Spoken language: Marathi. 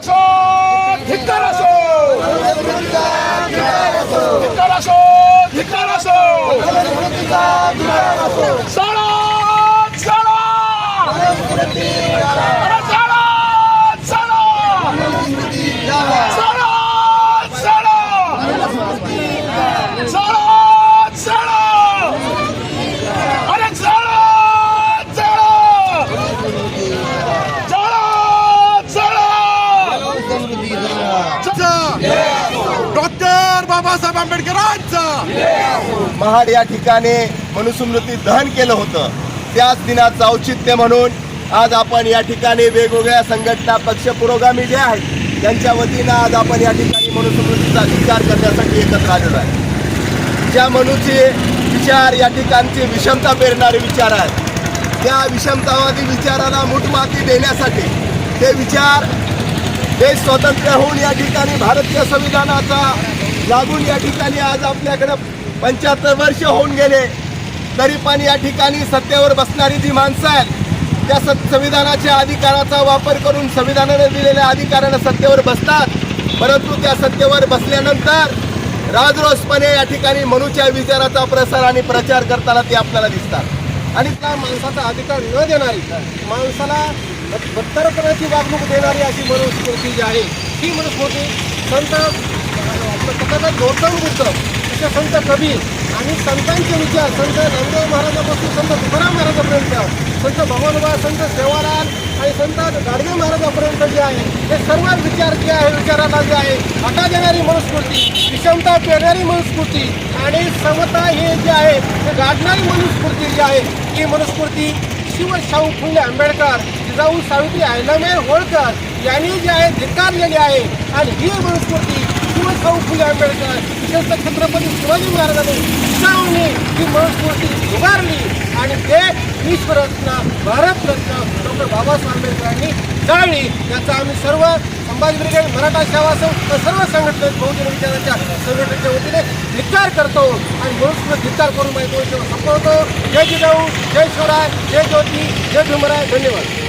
뒷따라서. 뒷따라서 뒷따라서. 뒷따라서. आंबेडकरांचा महाड या ठिकाणी मनुस्मृती दहन केलं होतं. त्याच दिनाचं औचित्य म्हणून आज आपण या ठिकाणी वेगवेगळ्या संघटना पक्ष पुरोगामी जे आहेत त्यांच्या वतीनं आज आपण या ठिकाणी मनुस्मृतीचा विचार करण्यासाठी एकत्र आलेलो आहे. ज्या मनुचे विचार या ठिकाणचे विषमता पेरणारे विचार आहेत त्या विषमतावादी विचाराला मुठमाती देण्यासाठी ते विचार देश स्वतंत्र होऊन या ठिकाणी भारतीय संविधानाचा लागून या ठिकाणी आज आपल्याकडं पंच्याहत्तर वर्ष होऊन गेले. तरी पण या ठिकाणी सत्तेवर बसणारी जी माणसं आहेत त्या सत संविधानाच्या अधिकाराचा वापर करून संविधानाने दिलेल्या अधिकारानं सत्तेवर बसतात. परंतु त्या सत्तेवर बसल्यानंतर राजरोसपणे या ठिकाणी मनुच्या विचाराचा प्रसार आणि प्रचार करताना ते आपल्याला दिसतात. आणि त्या माणसाचा अधिकार न देणारी माणसाला बत्तरपणाची वागणूक देणारी अशी मनुस्मृती जी आहे ही मनुस्मृती संत तथागत गौतम बुद्ध तसे संत कबीर आणि संतांचे विचार संत नामदेव महाराजापासून संत तुकाराम महाराजापर्यंत संत भगवानबा संत सेवालाल आणि संत गाडगे महाराजापर्यंत जे आहे हे सर्व विचार जे आहे विचाराला जे आहे. हटा देणारी मनुस्फूर्ती विषमता पेरणारी मनुस्फूर्ती आणि समता हे जे आहे ते गाडणारी मनुस्फूर्ती जी आहे ही मनुस्फूर्ती शिव शाहू फुले आंबेडकर जिजाऊ सावित्री अहिल्याबाई होळकर यांनी जे आहे धिक्कारलेली आहे. आणि ही मनुस्फूर्ती शिव शाहू फुले आंबेडकर विशेषतः छत्रपती शिवाजी महाराजांनी जिजाऊंनी ही मनस्फूर्ती उभारली. आणि ते विश्वरत्न भारतरत्न डॉक्टर बाबासाहेब आंबेडकरांनी जाळली. याचा आम्ही सर्व संभाजी ब्रिगेड मराठा सेवा संघ सर्व संघटनेत बहुजन विचाराच्या संघटनेच्या वतीने धिक्कार करतो. आणि म्हणून धिक्कार करून माहिती संपवतो. जय जिजाऊ जय शिवराय जय ज्योती जय भीमराय धन्यवाद.